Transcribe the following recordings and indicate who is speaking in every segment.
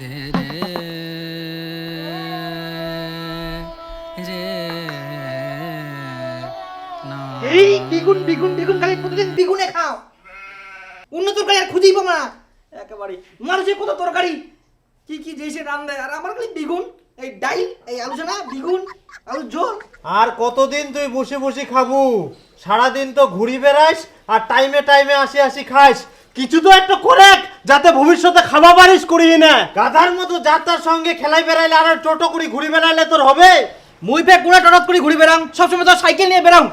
Speaker 1: দে রে। রে না।
Speaker 2: এই দ্বিগুণ দ্বিগুণ দ্বিগুণ খালি প্রতিদিন দ্বিগুণে খাও। অন্য তরকারি আর খুঁজেই পাবো না। একেবারে। মানুষের কত তরকারি। কি কি যেসে রান দেয়। আর আমার খালি দ্বিগুণ। এই ডাইল এই আলোচনা দ্বিগুণ আলু ঝোল।
Speaker 3: আর কতদিন তুই বসে বসে খাবু? সারাদিন তো ঘুরি বেড়াইস আর টাইমে টাইমে আসি আসি খাইস কিছু তো একটা করে যাতে ভবিষ্যতে খাওয়া পারিস করিয়ে না গাধার মতো যাত্রার সঙ্গে খেলাই বেড়াইলে আর টোটো করে ঘুরি বেড়াইলে তোর হবে?
Speaker 2: মুই ফে কোনা টরত করে ঘুরি বেড়াম সবসময় তো সাইকেল নিয়ে বেড়াম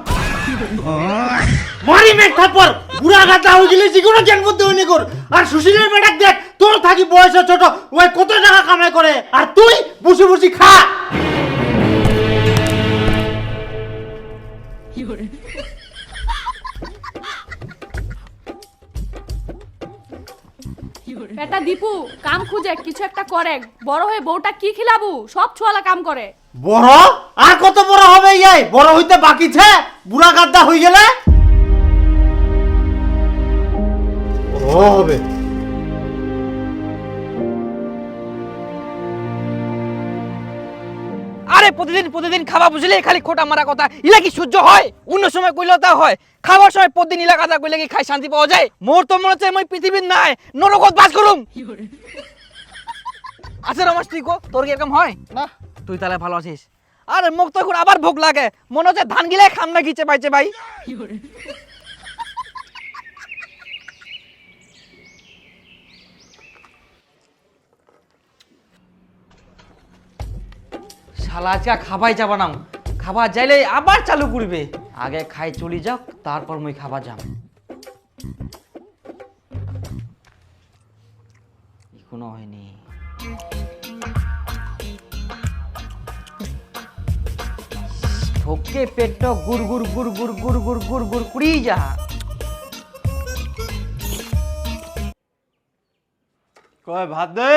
Speaker 3: মারি মেঘ থাপ্পর বুড়া গাধা হয়ে গেলে যেগুলো জ্ঞান বুদ্ধি হয়নি কর। আর সুশীলের বেটাক দেখ তোর থাকি বয়সে ছোট ওই কত টাকা কামাই করে আর তুই বসে বসে খা।
Speaker 4: বেটা দীপু, কাম খুঁজে, কিছু একটা করে। বড় হয়ে বউটা কি খিলাবু? সব ছোয়ালা কাম করে।
Speaker 3: বড়? আর কত বড় হবে ইয়াই? বড় হইতে বাকি ছে? বুড়া গাদ্দা হয়ে গেলে? ও হবে।
Speaker 2: আরে প্রতিদিন প্রতিদিন খাওয়া বুঝলে খালি খোটা মারা কথা। ইলা কি সহ্য হয়? অন্য সময় কইলেও তা হয়। খাওয়ার সময় প্রতিদিন ইলা কথা কইলে কি খাই শান্তি পাওয়া যায়? মোর তো মনে হচ্ছে মই পৃথিবীর নাই। নরকত বাস করুম। আছে রমাস তুই কো তোর কি এরকম হয়? না। তুই তাহলে ভালো আছিস? আরে মুখ তো এখন আবার ভোগ লাগে। মনে হচ্ছে ধান গিলে খাম না গিচে পাইছে ভাই। শালা আজকে খাবাই যাবা না খাবার যাইলে আবার চালু করবে। আগে খাই, চলি যাক, তারপর মুই খাবার যাম। এখনও হয়নি। ঠোকে পেট গুড় গুড় গুড় গুড় গুড় গুড় গুড় গুড় কুড়ি যা।
Speaker 3: কয়, ভাত দে?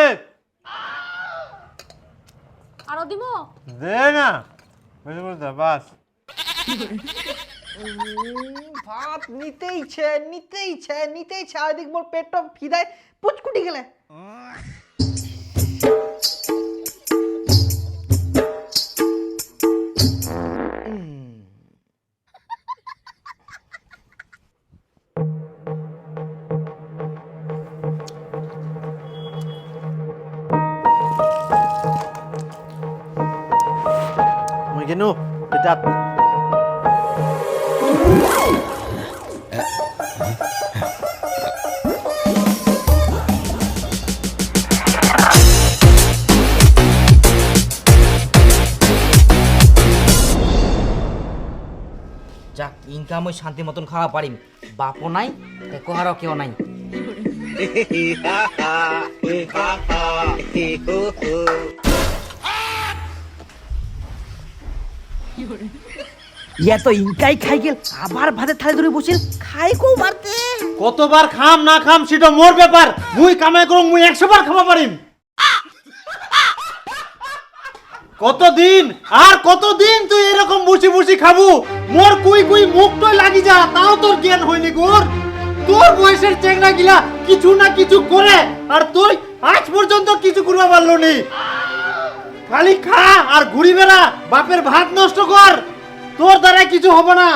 Speaker 4: আরও দিব
Speaker 3: দে
Speaker 2: ভাত নিতেই ছে নিতেই ছে নিতেই ছে। আর দিক মোর পুচকুটি গেলে।
Speaker 3: এটা
Speaker 2: যাক ইনকাম ওই শান্তি মতন খাওয়া পারিম বাপও নাই কোহারও কেউ নাই ইয়া তো ইনকাই খাই গেল আবার ভাতে থালি ধরে বসিল খাই কো মারতে।
Speaker 3: কতবার খাম না খাম সেটা মোর ব্যাপার। মুই কামাই করুম মুই একশো বার খাওয়া পারিম। কতদিন আর কতদিন তুই এরকম বসে বসে খাবু? মোর কুই কুই মুখটাই লাগি যা তাও তোর জ্ঞান হয়নি গোর। তোর বয়সের চেংড়া গিলা কিছু না কিছু করে আর তুই আজ পর্যন্ত কিছু করবা পারল নি খালি খা আর ঘুরি বেড়া বাপের ভাত নষ্ট কর। তোর দ্বারা কিছু হবে না।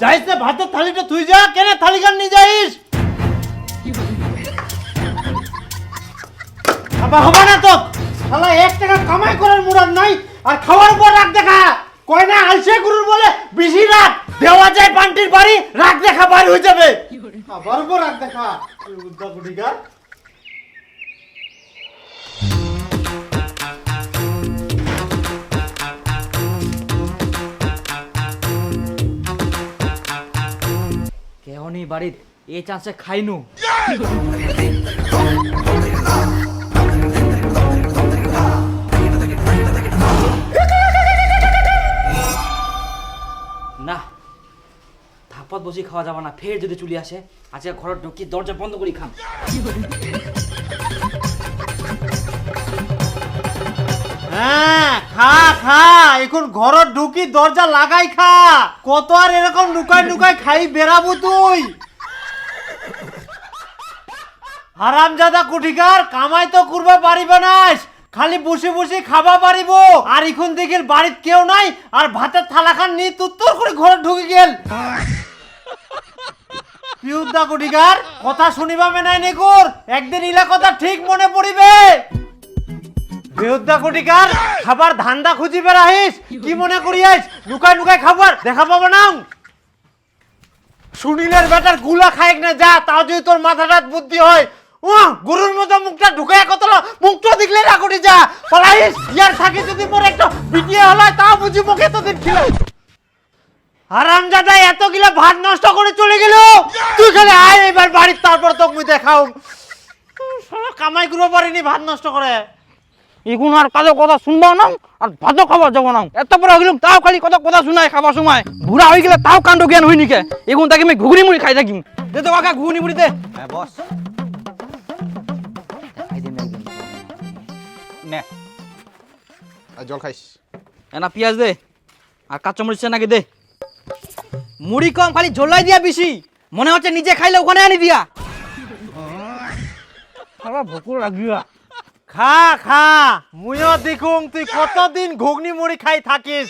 Speaker 3: যাইস না ভাতের থালিটা তুই যা কেন থালি গান নিয়ে যাইস। আবার হবে না তো। শালা এক টাকা কামাই করার মুরাদ নাই আর খাওয়ার পর রাখ দেখা। কয় না আলসে গুরুর বলে বেশি দেওয়া যায় পান্টির বাড়ি রাখ দেখা বাড়ি হয়ে যাবে। আবার রাখ দেখা।
Speaker 2: বাড়িত এ চান্সে খাইনু। না ধাপত বসে খাওয়া যাবে না, ফের যদি চলে আসে, আজকে ঘরের ঢুকি দরজা বন্ধ করি খাম।
Speaker 3: হ্যাঁ খা খা, এখন ঘরত ঢুকি দরজা লাগাই খা। কত আর এরকম নুকাই নুকাই খাই বেরাবো তুই? হারামজাদা কুঠিকার, কামাই তো করবা পারিবে নাস খালি বসে বসে খাবা পারিব। আর এখন দেখেন বাড়িত কেউ নাই, আর ভাতের থালা খান নিয়ে তুত্তর করে ঘরে ঢুকে গেল। পিউদা কুঠিকার, কথা শুনিবা মেনাই নেকুর, একদিন ইলা কথা ঠিক মনে পড়িবে। বিহুদ্দা কুটিকার খাবার ধান্দা খুঁজি বেড়াহিস কি মনে করিয়াস লুকাই লুকাই খাবার দেখা পাবো না সুনীলের বেটারগুলা খাইক না, যা, তাও যদি তোর মাথাটা বুদ্ধি হয় ও গরুর মতো মুখটা ঢুকাই কত মুখটা দেখলে করি যা। পলাইস, ইয়ার থাকে যদি মোর একটা বিটিয়ে হলাই, তাও বুঝি মুখে তো দিন ছিল হারামজাদা এত গিলা ভাত নষ্ট করে চলে গেল। তুই খালি আয় এবার বাড়ির তারপর তোকে মুই দেখাও। কামাই করতে পারিনি ভাত নষ্ট করে।
Speaker 2: এখন আর কাজে কথা শুনবাও না আর ভাতও খাবার যাব না এত বড় হইলাম, তাও খালি কত কথা শুনাই খাবার সময়। বুড়া হয়ে গেলে তাও কাণ্ড জ্ঞান হই নিকে। এখন তাকে আমি ঘুগনি মুড়ি খাই থাকি। দে তো কাকা, ঘুগনি মুড়ি দে।
Speaker 5: হ্যাঁ বস। নে। আর জল খাইস।
Speaker 2: এনা পেঁয়াজ দে। আর কাঁচা মরিচ নাকি দে। মুড়ি কম খালি ঝোলাই দিয়া বেশি। মনে হচ্ছে নিজে খাইলে ওখানে আনি দিয়া। আমার ভুকু লাগিয়া।
Speaker 3: খা খা। মুইও দেখুং তুই কতদিন ঘুগনি মুড়ি খাই থাকিস?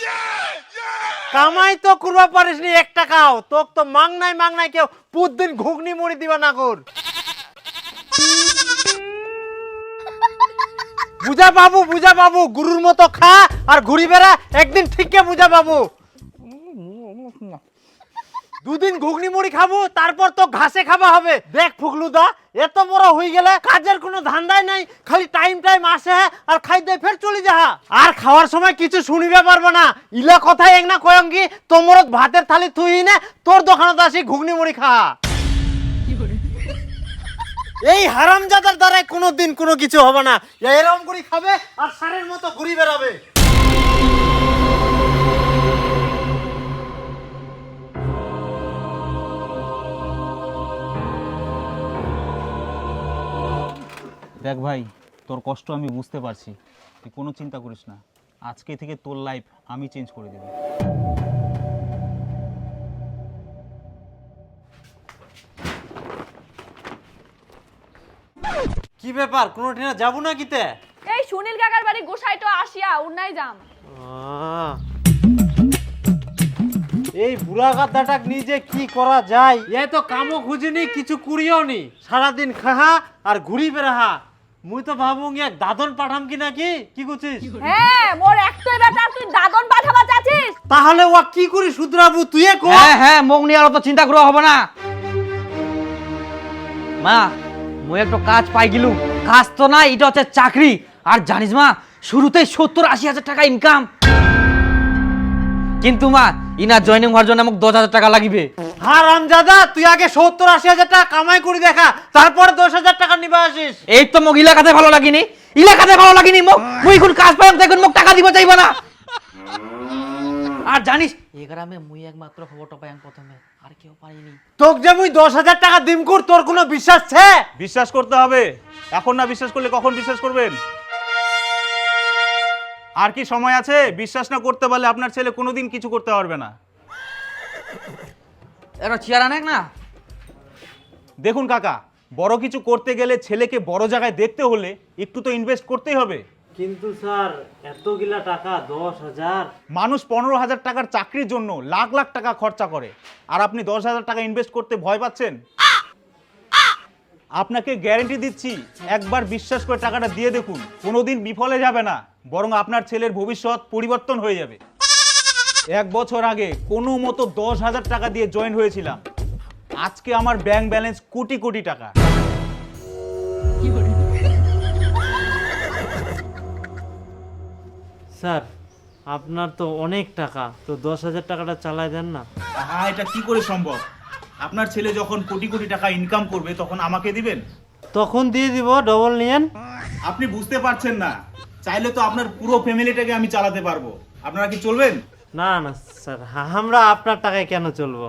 Speaker 3: কামাই তো করবা পারিস নি এক টাকাও। তোক তো মাং নাই মাং নাই কেউ প্রতিদিন ঘুগনি মুড়ি দিবা না কর। বুঝা বাবু বুঝা বাবু, গুরুর মতো খা আর ঘুরি বেড়া, একদিন ঠিককে বুঝা বাবু? দুদিন ঘুগনি মুড়ি খাব, তারপর তো ঘাসে খাওয়া হবে। দেখ ফুকলু ফুকলুদা এত বড় হয়ে গেলে কাজের কোনো ধান্দাই নাই, খালি টাইম টাইম আসে আর খাই খাইতে ফের চলে যাহা আর খাওয়ার সময় কিছু শুনিবে পারব না। ইলা কথাই এক না কয়ঙ্গি তোমর ভাতের থালি থুই না, তোর দোকানত আসি ঘুগনি মুড়ি খা। এই হারামজাদার দ্বারাই কোনো দিন কোনো কিছু হবে না। এরকম করে খাবে আর সারের মতো ঘুরি বেড়াবে।
Speaker 5: দেখ ভাই, তোর কষ্ট আমি বুঝতে পারছি। তুই কোনো চিন্তা করিস না। আজকে থেকে তোর লাইফ আমি চেঞ্জ করে দেবো।
Speaker 3: কি ব্যাপার? কোনো ঠিনা যাব না কিতে
Speaker 4: এই সুনীল কাকার বাড়ি গোসাই তো আসিয়া উন্নাই যাম।
Speaker 3: আহ। এই বুড়া গাদাটাক নিজে কি করা যায়? এ তো কামও খুঁজিনি কিছু কুড়িও নি। সারাদিন খাহা আর ঘুরি বেড়াহা। মুই তো ভাবুং এক দাদন পাঠাম কি নাকি? কি করছিস?
Speaker 4: হ্যাঁ মোর একটাই বেটা তুই দাদন পাঠাবা চাচ্ছিস?
Speaker 3: তাহলে ও কি করি শুধরাবু? তুই কো
Speaker 2: হ্যাঁ হ্যাঁ নিয়ে আর অত চিন্তা করা হবে না। মা মুই একটু কাজ পাই গেলু। কাজ তো না এটা হচ্ছে চাকরি। আর জানিস মা শুরুতেই সত্তর আশি হাজার টাকা ইনকাম কিন্তু মা ইনা জয়েনিং হওয়ার জন্য আমাকে দশ হাজার টাকা লাগিবে।
Speaker 3: হ্যাঁ রামজাদা তুই আগে সত্তর আশি হাজার টাকা কামাই করে দেখা তারপরে দশ হাজার টাকা নিবা আসিস।
Speaker 2: এই তো মোক ইলাকাতে ভালো লাগিনি। ইলাকাতে ভালো লাগিনি মোক। মুই এখন কাজ পাই দেখুন মোক টাকা দিব চাইবা না। আর জানিস এই গ্রামে মুই একমাত্র খবরটা পাই প্রথমে আর কেউ পারিনি।
Speaker 3: তোক যে মুই দশ হাজার টাকা দিম কর তোর কোনো বিশ্বাস ছে?
Speaker 6: বিশ্বাস করতে হবে। এখন না বিশ্বাস করলে কখন বিশ্বাস করবেন? আর কি সময় আছে? বিশ্বাস না করতে পারলে আপনার ছেলে কোনোদিন কিছু করতে পারবে না।
Speaker 2: এটা চেয়ার আনেক না?
Speaker 6: দেখুন কাকা বড় কিছু করতে গেলে ছেলেকে বড় জায়গায় দেখতে হলে একটু তো ইনভেস্ট করতেই হবে।
Speaker 3: কিন্তু স্যার, এতগুলা টাকা দশ হাজার।
Speaker 6: মানুষ পনেরো হাজার টাকার চাকরির জন্য লাখ লাখ টাকা খরচা করে। আর আপনি দশ হাজার টাকা ইনভেস্ট করতে ভয় পাচ্ছেন? আপনাকে গ্যারেন্টি দিচ্ছি, একবার বিশ্বাস করে টাকাটা দিয়ে দেখুন। কোনোদিন বিফলে যাবে না, বরং আপনার ছেলের ভবিষ্যৎ পরিবর্তন হয়ে যাবে। এক বছর আগে কোনো মতো দশ হাজার টাকা দিয়ে জয়েন হয়েছিলাম। আজকে আমার ব্যাংক ব্যালেন্স কোটি কোটি টাকা।
Speaker 3: স্যার আপনার তো অনেক টাকা তো দশ হাজার টাকাটা চালাই দেন না।
Speaker 6: হ্যাঁ এটা কি করে সম্ভব? আপনার ছেলে যখন কোটি কোটি টাকা ইনকাম করবে তখন আমাকে দিবেন?
Speaker 3: তখন দিয়ে দিব ডবল নিয়েন।
Speaker 6: আপনি বুঝতে পারছেন না। চাইলে তো আপনার পুরো ফ্যামিলিটাকে আমি চালাতে পারব। আপনারা কি চলবেন?
Speaker 3: না না স্যার আমরা আপনার টাকায় কেন চলবো?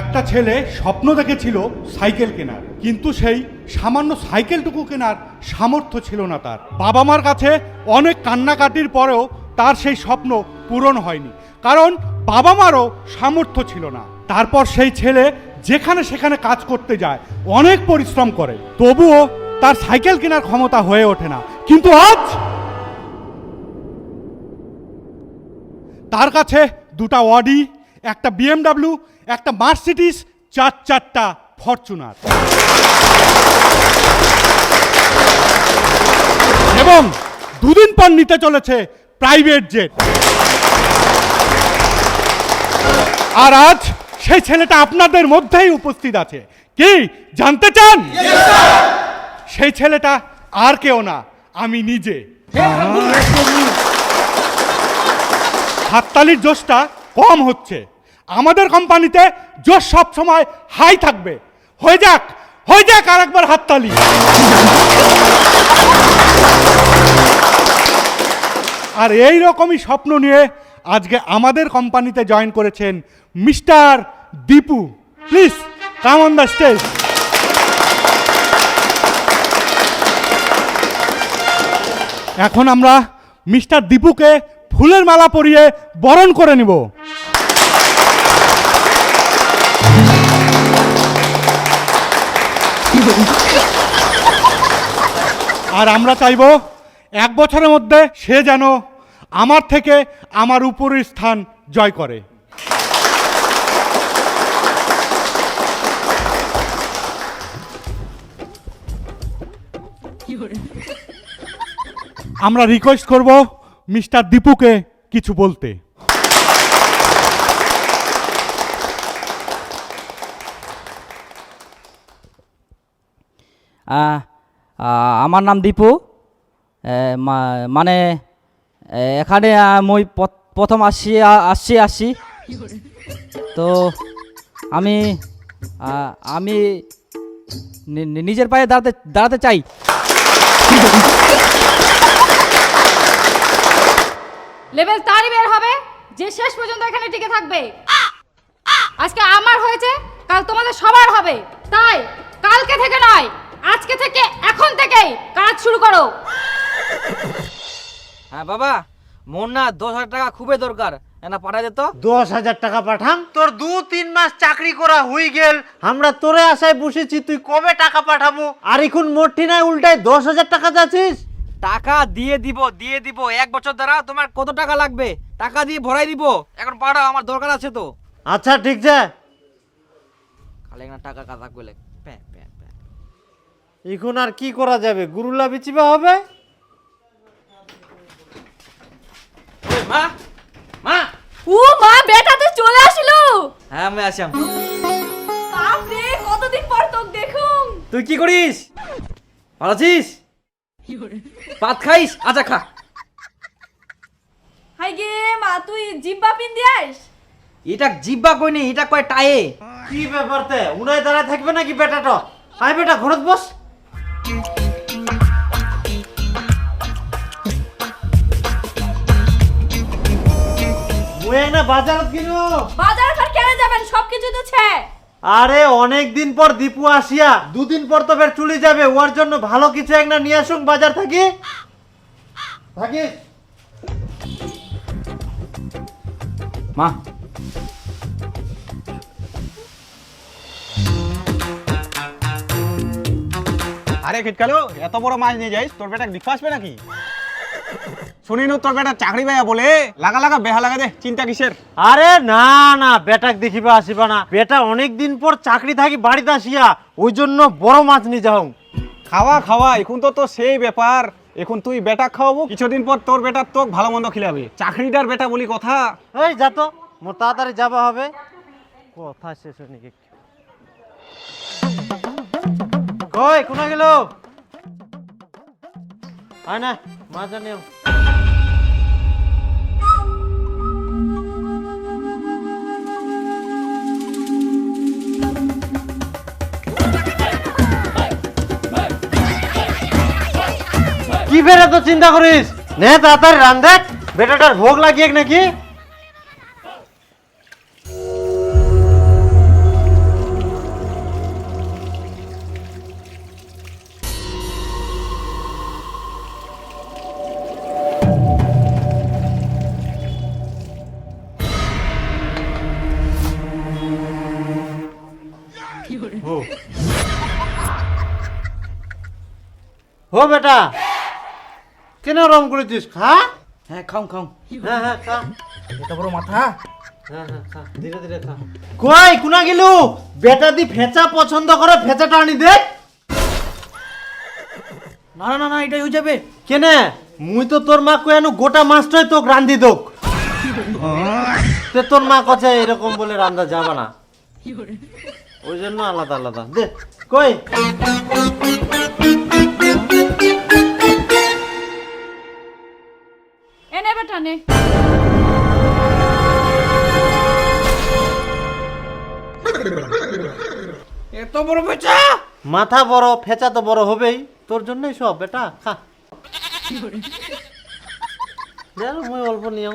Speaker 7: একটা ছেলে স্বপ্ন দেখেছিল সাইকেল কেনার। কিন্তু সেই সামান্য সাইকেলটুকু কেনার সামর্থ্য ছিল না তার। বাবা মার কাছে অনেক কান্নাকাটির পরেও তার সেই স্বপ্ন পূরণ হয়নি, কারণ বাবা মারও সামর্থ্য ছিল না। তারপর সেই ছেলে যেখানে সেখানে কাজ করতে যায়, অনেক পরিশ্রম করে। তবুও তার সাইকেল কেনার ক্ষমতা হয়ে ওঠে না। কিন্তু আজ তার কাছে দুটা অডি, একটা বিএমডাব্লিউ, একটা মার্সিডিস, চার চারটা ফরচুনার। এবং দুদিন পর নিতে চলেছে প্রাইভেট জেট। আর আজ সেই ছেলেটা আপনাদের মধ্যেই উপস্থিত আছে। কি, জানতে চান? সেই ছেলেটা আর কেউ না, আমি নিজে। হাততালির জোশটা কম হচ্ছে। আমাদের কোম্পানিতে জোশ সবসময় হাই থাকবে। হয়ে যাক হয়ে যাক আর একবার হাততালি। আর এই রকমই স্বপ্ন নিয়ে আজকে আমাদের কোম্পানিতে জয়েন করেছেন mister Dipu. Please come on the stage এখন আমরা মিস্টার দীপুকে ফুলের মালা পরিয়ে বরণ করে নিব। আর আমরা চাইব এক বছরের মধ্যে সে যেন আমার থেকে আমার উপরের স্থান জয় করে। আমরা রিকোয়েস্ট করব মিস্টার দীপুকে কিছু বলতে।
Speaker 2: আমার নাম দীপু। মানে এখানে মই প্রথম আসছি আ- আসছি আসছি তো, আমি আমি নিজের পায়ে দাঁড়াতে দাঁড়াতে চাই।
Speaker 8: লেভেল তারই বের হবে, যে শেষ পর্যন্ত এখানে টিকে থাকবে। আজকে আমার হয়েছে, কাল তোমাদের সবার হবে। তাই, কালকে থেকে নয়। আজকে থেকে এখন থেকেই কাজ শুরু করো।
Speaker 2: হ্যাঁ বাবা মোর না দশ হাজার টাকা খুবই দরকার। না পাঠাই দে তো।
Speaker 3: দশ হাজার টাকা পাঠাম তোর দু তিন মাস চাকরি করা হয়ে গেল। আমরা তোরে আশায় বসেছি তুই কবে টাকা পাঠাবো? আর এখন মোটি নাই উল্টায় দশ হাজার টাকা যাচ্ছিস?
Speaker 2: টাকা দিয়ে দিব দিয়ে দিব। এক বছর দ্বারা তোমার কত টাকা লাগবে? টাকা দিয়ে ভরাই দিব। এখন পাঠাও আমার দরকার আছে তো।
Speaker 3: আচ্ছা ঠিক আছে।
Speaker 2: খালি একটা টাকা কাজা প্যাঁ।
Speaker 3: এখন আর কি করা যাবে? গুরুলা বিচিবা হবে?
Speaker 2: মা! মা!
Speaker 8: ও মা বেটা তুই চলে আসিলো!
Speaker 2: হ্যাঁ আমি আসলাম
Speaker 8: বাপ রে কতদিন পর তোকে দেখুম?
Speaker 2: তুই কি করিস? ভালো আছিস? ভাত খাইস? আচ্ছা খা।
Speaker 8: হাই গে মা তুই জিব্বা পিন দিয়াস
Speaker 2: এটা জিব্বা কইনি এটা কয় টায়ে।
Speaker 3: কি ব্যাপার তে? উনায় দাঁড়ায় থাকবে নাকি বেটাটা? আয় বেটা ঘরত বস। না বাজারত কিনো?
Speaker 8: বাজার ঘাট কেন যাবেন সবকিছু তো ছে।
Speaker 3: আরে অনেক দিন পর দীপু আসিয়া দুদিন পর তো ফের চলে যাবে ওর জন্য ভালো কিছু একটা নিয়ে আসুন বাজার থাকি। থাকি
Speaker 2: মা
Speaker 6: আরে খিটকালো এত বড় মাছ নিয়ে যাইস তোর বেটা বিষ আসবে নাকি? শুনিনু তোর বেটা চাকরি পাইয়া বলে লাগা লাগা বেহা লাগা দে চিন্তা কিসের?
Speaker 3: আরে না না বেটাক দেখিবা আসিবা না। বেটা অনেক দিন পর চাকরি থাকি বাড়িতে আসিয়া ওই জন্য বড় মাছ নিয়ে যাও।
Speaker 6: খাওয়া খাওয়া এখন তো তো সেই ব্যাপার। এখন তুই বেটা খাওয়াবো কিছুদিন পর তোর বেটা তোক ভালো মন্দ খিলাবে। চাকরিটার বেটা বলি কথা।
Speaker 3: এই যা তো মোর তাড়াতাড়ি যাবা হবে। কথা শেষ হয়নি কই কোনা গেল? আয় না মাছ আনিও কি বেড়ে তো চিন্তা করিস? নে তাড়াতাড়ি রান দেখ, বেটাটার ভোগ লাগিয়ে নাকি? হো বেটা। কেন রম করেছিস? খা।
Speaker 9: হ্যাঁ খাও খাও।
Speaker 3: হ্যাঁ হ্যাঁ খা।
Speaker 9: এটা বড় মাথা।
Speaker 3: হ্যাঁ হ্যাঁ ধীরে ধীরে খা। কই কুনা গেলু বেটা দি ফেচা পছন্দ করে ফেচাটা আনি দে।
Speaker 9: না না না এটাই হয়ে যাবে।
Speaker 3: কেনে? মুই তো তোর মা কয়ানো গোটা মাছটাই তোক রান্ধি দোক। তে তোর মা কছে এরকম বলে রান্দা যাবে না। ওই জন্য আলাদা আলাদা। দে কই?
Speaker 8: বেটা
Speaker 9: এত বড় বেচা
Speaker 3: মাথা বড় ফেচা তো বড় হবেই। তোর জন্যই সব বেটা খা। দেখ মুই অল্প নিও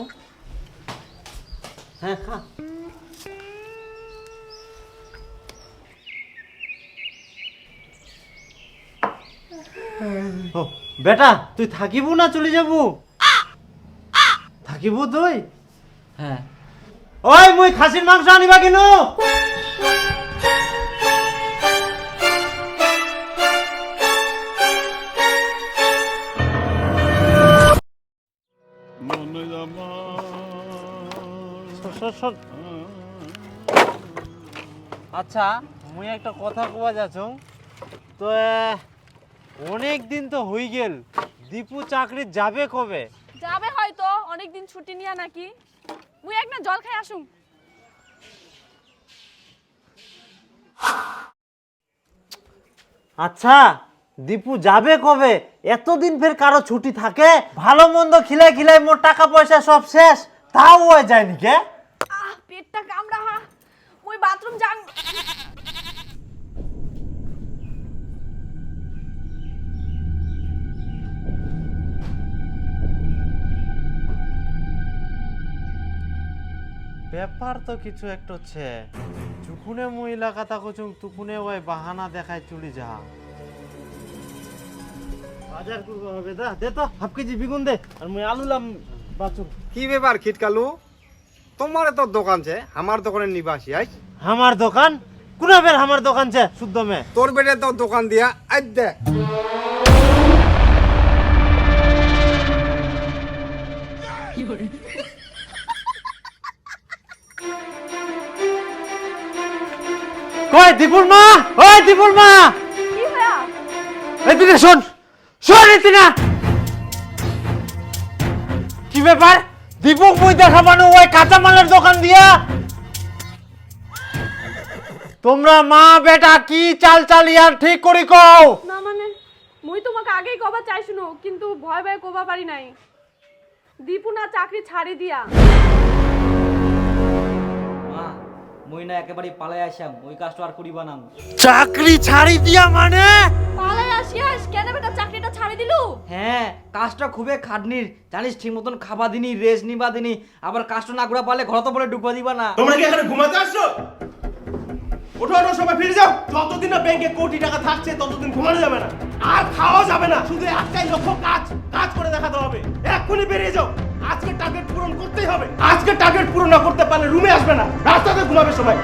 Speaker 3: হ্যাঁ খা। বেটা তুই থাকিব না চলে যাব? থাকিব তুই?
Speaker 9: হ্যাঁ।
Speaker 3: ওই মুই খাসির মাংস আনিবা কিনু? আচ্ছা মুই একটা কথা কোয়া যাচ্ছ। তো অনেক দিন তো হই গেল। দীপু চাকরি যাবে কবে?
Speaker 4: অনেকদিন ছুটি নিয়া নাকি? মুই এক না জল খাই আসুম।
Speaker 3: আচ্ছা দীপু যাবে কবে? এতদিন ফের কারও ছুটি থাকে? ভালো মন্দ খিলাই খিলাই মোর টাকা পয়সা সব শেষ তাও ও যায়নি কে?
Speaker 4: আহ পেটটা কামড়া হা। মুই বাথরুম যাং
Speaker 3: ব্যাপার তো কিছু একটা হচ্ছে। যুকুনে মহিলা কথা কচুং তুকুনে ওই বাহানা দেখায় চলে যা বাজার করব হবে দা দে তো হাফ কেজি বিগুন দে আর মুই আলু লাম বাচুং
Speaker 5: কি ব্যাপার খিটকালু? তোমার তো দোকান আছে আমার দোকানে নিবাসী আই।
Speaker 3: আমার দোকান? কোনা বের আমার দোকান ছে শুদ্ধ মে?
Speaker 5: তোর বেটে তো দোকান দিয়া আজ দে।
Speaker 3: কই দীপুর মা? ওই দীপুর মা! এদিকে শোন শোন এদিকে কি ব্যাপার? দীপক মুই দেখাবানো ওই কাঁচামালের দোকান দিয়া। তোমরা মা বেটা কি চাল চাল ইয়ার ঠিক করি কও?
Speaker 4: না মানে মুই তোমাকে আগেই কবা চাইছুনো কিন্তু ভয় ভয় কবা পারি নাই। দীপু না চাকরি ছাড়ি দিয়া।
Speaker 2: মা মুই না একেবারে পালাই আসাম ওই কাজটা আর করিবা না
Speaker 3: চাকরি ছাড়ি দিয়া মানে?
Speaker 4: পালাই আসিয়াস? কেন বেটা চাকরিটা ছাড়ি দিলু?
Speaker 2: হ্যাঁ কাজটা খুবই খাটনির। জানিস ঠিক মতন খাবা দিনি রেস্ট নিবা দিনি আবার কাজটা না করে পারলে ঘর তো বলে ঢুকবা দিবা না।
Speaker 10: তোমরা কি এখানে ঘুমাতে আসছো? ওঠো ওঠো সবাই ফিরে যাও। যতদিন না ব্যাংকে কোটি টাকা থাকছে ততদিন ঘুমানো যাবে না। আর খাওয়া যাবে না। শুধু একটাই লক্ষ্য কাজ। কাজ করে দেখাতে হবে। এক্ষুনি বেরিয়ে যাও। আজকে টার্গেট পূরণ করতেই হবে। আজকে টার্গেট পূরণ না করতে পারলে রুমে আসবে না। রাস্তাতে ঘুমাবে সবাই।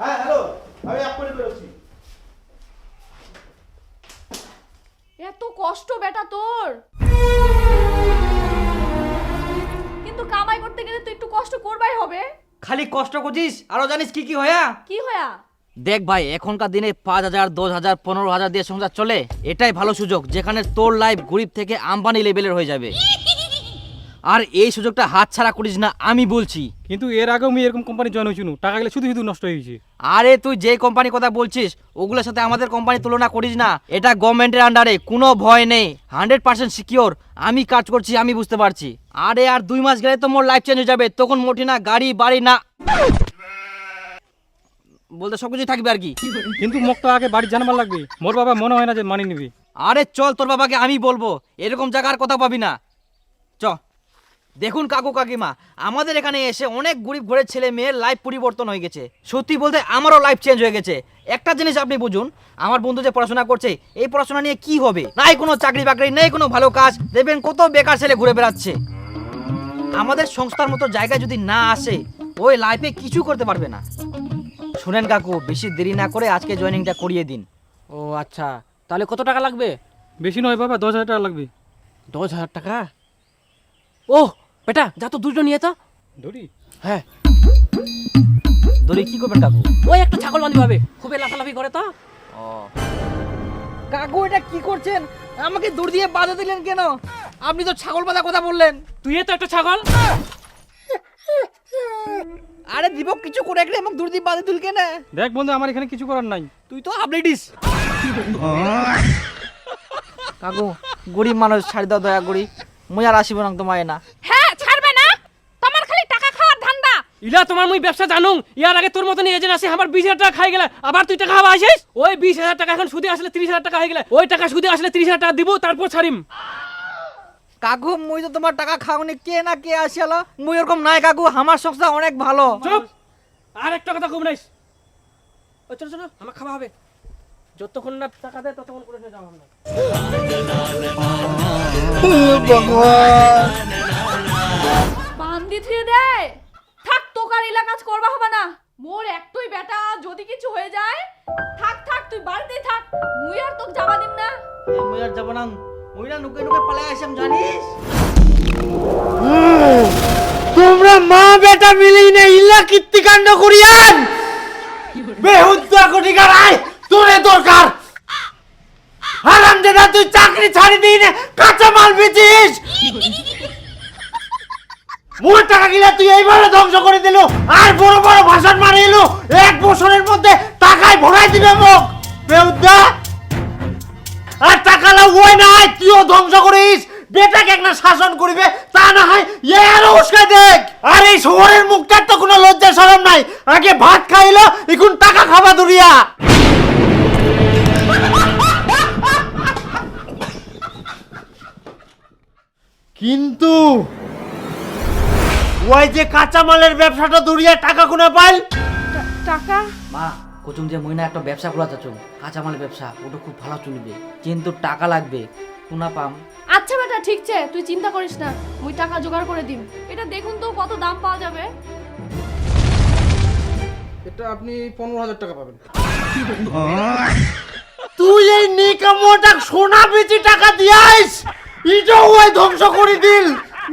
Speaker 10: হ্যাঁ হ্যালো আমি এক্ষুনি বেরোচ্ছি।
Speaker 4: এত কষ্ট বেটা তোর। কিন্তু কামাই করতে গেলে তো একটু কষ্ট করবাই হবে।
Speaker 2: খালি কষ্ট করছিস আরও জানিস কি কি হয়া।
Speaker 4: কি হয়া?
Speaker 2: দেখ ভাই এখনকার দিনে পাঁচ হাজার দশ হাজার পনেরো হাজার দিয়ে সংসার চলে এটাই ভালো সুযোগ যেখানে তোর লাইফ গরিব থেকে আম্বানি লেভেলের হয়ে যাবে। আর এই সুযোগটা হাতছাড়া করিস না আমি বলছি।
Speaker 11: কিন্তু এর আগেও আমি এরকম কোম্পানি জয়েন হয়েছিল টাকা গেলে শুধু শুধু নষ্ট হয়ে গেছে।
Speaker 2: আরে তুই যে কোম্পানি কথা বলছিস ওগুলোর সাথে আমাদের কোম্পানি তুলনা করিস না এটা গভর্নমেন্টের আন্ডারে কোনো ভয় নেই। হান্ড্রেড পার্সেন্ট সিকিওর আমি কাজ করছি আমি বুঝতে পারছি। আরে আর দুই মাস গেলে তো মোর লাইফ চেঞ্জ হয়ে যাবে তখন মোটি না গাড়ি বাড়ি না। বলতে সব কিছু থাকবে আর কি।
Speaker 11: কিন্তু মোক তো আগে বাড়ি জানবার লাগবে। মোর বাবা মনে হয় না যে মানি নিবি।
Speaker 2: আরে চল তোর বাবাকে আমি বলব। এরকম জায়গার কথা পাবি না। চ দেখুন কাকু কাকিমা আমাদের এখানে এসে অনেক গরিব ঘরের ছেলে মেয়ের লাইফ পরিবর্তন হয়ে গেছে। সত্যি বলতে আমারও লাইফ চেঞ্জ হয়ে গেছে। একটা জিনিস আপনি বুঝুন আমার বন্ধু যে পড়াশোনা করছে এই পড়াশোনা নিয়ে কি হবে? নাই কোনো চাকরি বাকরি নেই কোনো ভালো কাজ দেখবেন কত বেকার ছেলে ঘুরে বেড়াচ্ছে। আমাদের সংস্থার মতো জায়গায় যদি না আসে ওই লাইফে কিছু করতে পারবে না। শুনেন কাকু বেশি দেরি না করে আজকে জয়েনিংটা করিয়ে দিন।
Speaker 9: ও আচ্ছা তাহলে কত টাকা লাগবে?
Speaker 11: বেশি নয় বাবা দশ হাজার টাকা লাগবে।
Speaker 9: দশ হাজার টাকা? ও বেটা যা তো দুটো নিয়ে তো।
Speaker 11: ধরি
Speaker 9: হ্যাঁ।
Speaker 2: দড়ি কি করবেন কাকু?
Speaker 9: ওই একটা ছাগল বান্ধি হবে খুবই লাফালাফি করে তো। ও।
Speaker 12: কাকু এটা কি করছেন? আমাকে দৌড় দিয়ে বাধা দিলেন কেন? আপনি তো ছাগল বাঁধা কথা বললেন।
Speaker 9: তুই তো একটা ছাগল।
Speaker 12: আরে দীপক কিছু করে একটা আমাকে দৌড় দিয়ে বাধা দিল কেন
Speaker 11: দেখ বন্ধু আমার এখানে কিছু করার নাই।
Speaker 12: তুই তো আপডেটিস কাকু গরিব মানুষ ছাড়ি দাও দয়া করি। মুই আর আসিব না তোমায় না।
Speaker 8: হ্যাঁ ছাড়বে না? তোমার খালি টাকা খাওয়ার ধান্দা।
Speaker 9: ইলা তোমার মুই ব্যবসা জানো। ইয়ার আগে তোর মতন এজেন্ট আছে আমার বিশ হাজার টাকা খাই গেলে। আবার তুই টাকা খাওয়া আসিস ওই বিশ হাজার টাকা এখন সুদে আসলে তিরিশ হাজার টাকা হয়ে গেলে। ওই টাকা সুদে আসলে তিরিশ হাজার টাকা দিব তারপর ছাড়িম।
Speaker 12: কাকু মুই তো তোমার টাকা খাওনি কে না কে আসিয়াল? মুই ওরকম নাই কাকু আমার সংস্থা অনেক ভালো।
Speaker 9: চুপ! আর একটা কথা কম নাইস। ও চলো চলো আমার খাওয়া হবে। যতক্ষণ না টাকা দেয় ততক্ষণ করে নিয়ে যাওয়া হবে। না
Speaker 4: বান্দি থুয়ে দেয় থাক তোকার এলা কাজ করবা হবে না। মোর একটুই বেটা যদি কিছু হয়ে যায় থাক থাক তুই বাড়িতেই থাক। মুই আর তোকে যাবা দিম না।
Speaker 12: এ, মুই আর যাব না।
Speaker 3: তোমরা মা বেটা মিলি না ইল্লা কীর্তিকাণ্ড করিয়ান। বেহুদ্দা তোরে দরকার। হারাম তুই চাকরি ছাড়ি দিই না কাঁচা মাল বেচিস। মোর টাকা গিলা তুই এইভাবে ধ্বংস করে দিল, আর বড় বড় ভাষণ মারে এলো এক বছরের মধ্যে বেটাকে একটা শাসন করিবে তা না হয় এ আরও উস্কাই দেখ। আর এই শহরের মুখটার তো কোনো লজ্জা শরম নাই। আগে ভাত খাইলো এখন টাকা খাবা দুরিয়া। কিন্তু ওই যে কাঁচামালের ব্যবসাটা দুরিয়া টাকা কোনে পাইল?
Speaker 4: টাকা?
Speaker 2: মা কুচুম যে মুই না একটা ব্যবসা খোলা চাচ্ছ কাঁচামাল ব্যবসা ওটা খুব ভালো চলবে। কিন্তু টাকা লাগবে কোনা পাম?
Speaker 4: আচ্ছা বেটা ঠিক আছে তুই চিন্তা করিস না মুই টাকা জোগাড় করে দিম। এটা দেখুন তো কত দাম পাওয়া যাবে।
Speaker 5: এটা আপনি পনেরো হাজার টাকা পাবেন।
Speaker 3: তুই এই নিকামোটা সোনা বেচি টাকা দিয়াইস ইটা ওই ধ্বংস করে দিল।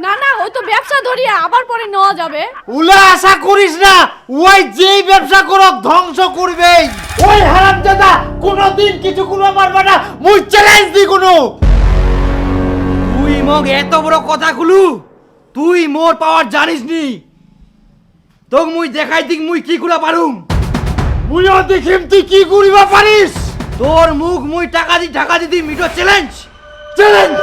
Speaker 4: না না ওই তো ব্যবসা ধরিয়া আবার পরে নেওয়া যাবে।
Speaker 3: উলা আশা করিস না ওই যেই ব্যবসা করক ধ্বংস করবে ওই হারাম দাদা কোনদিন কিছু কোনো মারবে না মুই চ্যালেঞ্জ দি কোনো
Speaker 12: মগ এত বড় কথা খুলু? তুই মোর পাওয়ার জানিস নি তোক মুই দেখাই দিক মুই কি কুলা পারুম।
Speaker 3: মুইও দেখিম তুই কি করিবা পারিস।
Speaker 12: তোর মুখ মুই টাকা দি টাকা দিদি মিটো চ্যালেঞ্জ
Speaker 3: চ্যালেঞ্জ